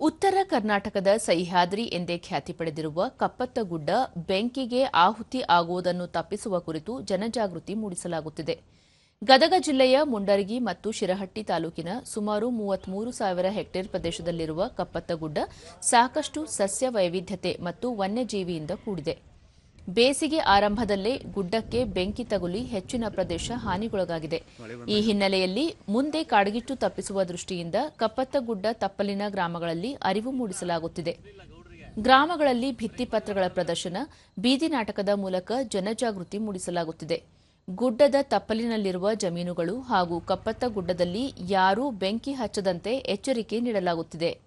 ಉತ್ತರ ಕರ್ನಾಟಕದ ಸಹ್ಯಾದ್ರಿ ಎಂದೇ ಖ್ಯಾತಿ ಪಡೆದಿರುವ ಕಪ್ಪತ್ತಗುಡ್ಡ ಬೆಂಕಿಗೆ ಆಹುತಿ ಆಗುವುದನ್ನು ತಪ್ಪಿಸುವ ಕುರಿತು ಜನಜಾಗೃತಿ ಮೂಡಿಸಲಾಗುತ್ತಿದೆ. ಗದಗ ಜಿಲ್ಲೆಯ ಮುಂಡರಗಿ ಮತ್ತು ಶಿರಹಟ್ಟಿ ತಾಲೂಕಿನ ಸುಮಾರು ಮೂವತ್ಮೂರು ಸಾವಿರ ಹೆಕ್ಟೇರ್ ಪ್ರದೇಶದಲ್ಲಿರುವ ಕಪ್ಪತ್ತಗುಡ್ಡ ಸಾಕಷ್ಟು ಸಸ್ಯ ವೈವಿಧ್ಯತೆ ಮತ್ತು ವನ್ಯಜೀವಿಯಿಂದ ಕೂಡಿದೆ. ಬೇಸಿಗೆ ಆರಂಭದಲ್ಲೇ ಗುಡ್ಡಕ್ಕೆ ಬೆಂಕಿ ತಗುಲಿ ಹೆಚ್ಚಿನ ಪ್ರದೇಶ ಹಾನಿಗೊಳಗಾಗಿದೆ. ಈ ಹಿನ್ನೆಲೆಯಲ್ಲಿ ಮುಂದೆ ಕಾಡ್ಗಿಟ್ಟು ತಪ್ಪಿಸುವ ದೃಷ್ಟಿಯಿಂದ ಕಪ್ಪತ್ತಗುಡ್ಡ ತಪ್ಪಲಿನ ಗ್ರಾಮಗಳಲ್ಲಿ ಅರಿವು ಮೂಡಿಸಲಾಗುತ್ತಿದೆ. ಗ್ರಾಮಗಳಲ್ಲಿ ಭಿತ್ತಿಪತ್ರಗಳ ಪ್ರದರ್ಶನ, ಬೀದಿ ನಾಟಕದ ಮೂಲಕ ಜನಜಾಗೃತಿ ಮೂಡಿಸಲಾಗುತ್ತಿದೆ. ಗುಡ್ಡದ ತಪ್ಪಲಿನಲ್ಲಿರುವ ಜಮೀನುಗಳು ಹಾಗೂ ಕಪ್ಪತ್ತ ಗುಡ್ಡದಲ್ಲಿ ಯಾರೂ ಬೆಂಕಿ ಹಚ್ಚದಂತೆ ಎಚ್ಚರಿಕೆ ನೀಡಲಾಗುತ್ತಿದೆ.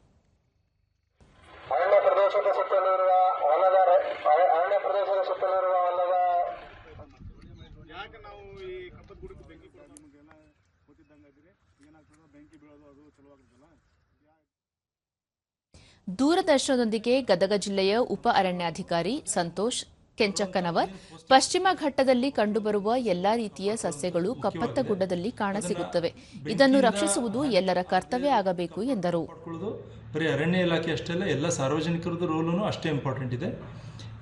ಗೊತ್ತಿದ್ದಂಗೆ ಇದ್ದೀರಿ ಏನಾಗ್ತದೆ ಬೆಂಕಿ ಬೀಳೋದು ಅದು ಚಲೋ ಆಗುತ್ತಲ್ಲ ದೂರದರ್ಶನದೊಂದಿಗೆ ಗದಗ ಜಿಲ್ಲೆಯ ಉಪ ಅರಣ್ಯಾಧಿಕಾರಿ ಸಂತೋಷ್ ಕೆಂಚಕ್ಕನವರ್ ಪಶ್ಚಿಮ ಘಟ್ಟದಲ್ಲಿ ಕಂಡುಬರುವ ಎಲ್ಲಾ ರೀತಿಯ ಸಸ್ಯಗಳು ಕಪ್ಪತ್ತ ಗುಡ್ಡದಲ್ಲಿ ಕಾಣಸಿಗುತ್ತವೆ. ಇದನ್ನು ರಕ್ಷಿಸುವುದು ಎಲ್ಲರ ಕರ್ತವ್ಯ ಆಗಬೇಕು ಎಂದರು. ಬರೀ ಅರಣ್ಯ ಇಲಾಖೆ ಅಷ್ಟೇ ಅಲ್ಲ ಎಲ್ಲ ಸಾರ್ವಜನಿಕರದ ರೋಲೂ ಅಷ್ಟೇ ಇಂಪಾರ್ಟೆಂಟ್ ಇದೆ.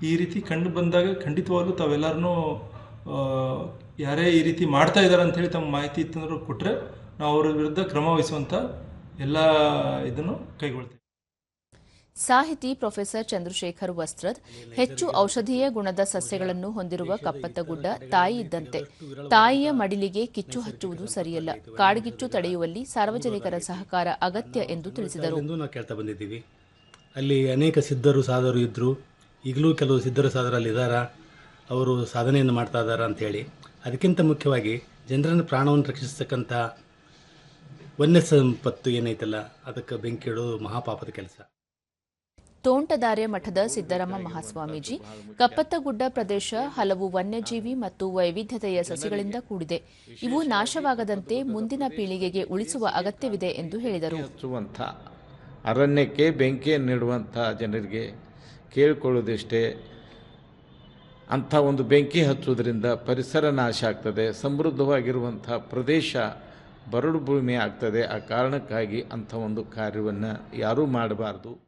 ಈ ರೀತಿ ಕಂಡು ಬಂದಾಗ ಖಂಡಿತವಾಗ್ಲೂ ತಾವೆಲ್ಲರನ್ನೂ ಯಾರೇ ಈ ರೀತಿ ಮಾಡ್ತಾ ಇದ್ದಾರೆ ಅಂತೇಳಿ ತಮ್ಮ ಮಾಹಿತಿ ಇತ್ತಂದ್ರೂ ಕೊಟ್ಟರೆ ನಾವು ಅವರ ವಿರುದ್ಧ ಕ್ರಮ ವಹಿಸುವಂಥ ಎಲ್ಲ ಇದನ್ನು ಕೈಗೊಳ್ತೇವೆ. ಸಾಹಿತಿ ಪ್ರೊಫೆಸರ್ ಚಂದ್ರಶೇಖರ್ ವಸ್ತ್ರದ್ ಹೆಚ್ಚು ಔಷಧೀಯ ಗುಣದ ಸಸ್ಯಗಳನ್ನು ಹೊಂದಿರುವ ಕಪ್ಪತ್ತಗುಡ್ಡ ತಾಯಿ ಇದ್ದಂತೆ. ತಾಯಿಯ ಮಡಿಲಿಗೆ ಕಿಚ್ಚು ಹಚ್ಚುವುದು ಸರಿಯಲ್ಲ. ಕಾಡ್ಗಿಚ್ಚು ತಡೆಯುವಲ್ಲಿ ಸಾರ್ವಜನಿಕರ ಸಹಕಾರ ಅಗತ್ಯ ಎಂದು ತಿಳಿಸಿದರು. ಕೇಳ್ತಾ ಬಂದಿದ್ದೀವಿ. ಅಲ್ಲಿ ಅನೇಕ ಸಿದ್ಧರು ಸಾಧರು ಇದ್ದರು ಈಗಲೂ ಕೆಲವು ಸಿದ್ಧರು ಸಾಧರು ಅಲ್ಲಿ ಇದ್ದಾರಾ ಅವರು ಸಾಧನೆಯನ್ನು ಮಾಡ್ತಾ ಇದ್ದಾರಾ ಹೇಳಿ. ಅದಕ್ಕಿಂತ ಮುಖ್ಯವಾಗಿ ಜನರನ್ನು ಪ್ರಾಣವನ್ನು ರಕ್ಷಿಸ್ತಕ್ಕಂಥ ವನ್ಯ ಸಂಪತ್ತು ಏನೈತಲ್ಲ ಅದಕ್ಕೆ ಬೆಂಕಿ ಇಡೋದು ಮಹಾಪಾಪದ ಕೆಲಸ. ತೋಂಟದಾರ್ಯ ಮಠದ ಸಿದ್ದರಾಮ ಮಹಾಸ್ವಾಮೀಜಿ ಕಪ್ಪತ್ತಗುಡ್ಡ ಪ್ರದೇಶ ಹಲವು ವನ್ಯಜೀವಿ ಮತ್ತು ವೈವಿಧ್ಯತೆಯ ಸಸಿಗಳಿಂದ ಕೂಡಿದೆ. ಇವು ನಾಶವಾಗದಂತೆ ಮುಂದಿನ ಪೀಳಿಗೆಗೆ ಉಳಿಸುವ ಅಗತ್ಯವಿದೆ ಎಂದು ಹೇಳಿದರು. ಹಚ್ಚುವಂಥ ಅರಣ್ಯಕ್ಕೆ ಬೆಂಕಿಯನ್ನು ನೀಡುವಂಥ ಜನರಿಗೆ ಕೇಳಿಕೊಳ್ಳೋದಿಷ್ಟೇ ಅಂಥ ಒಂದು ಬೆಂಕಿ ಹಚ್ಚುವುದರಿಂದ ಪರಿಸರ ನಾಶ ಆಗ್ತದೆ. ಸಮೃದ್ಧವಾಗಿರುವಂಥ ಪ್ರದೇಶ ಬರಡು ಭೂಮಿ ಆಗ್ತದೆ ಆ ಕಾರಣಕ್ಕಾಗಿ ಅಂಥ ಒಂದು ಕಾರ್ಯವನ್ನು ಯಾರೂ ಮಾಡಬಾರ್ದು.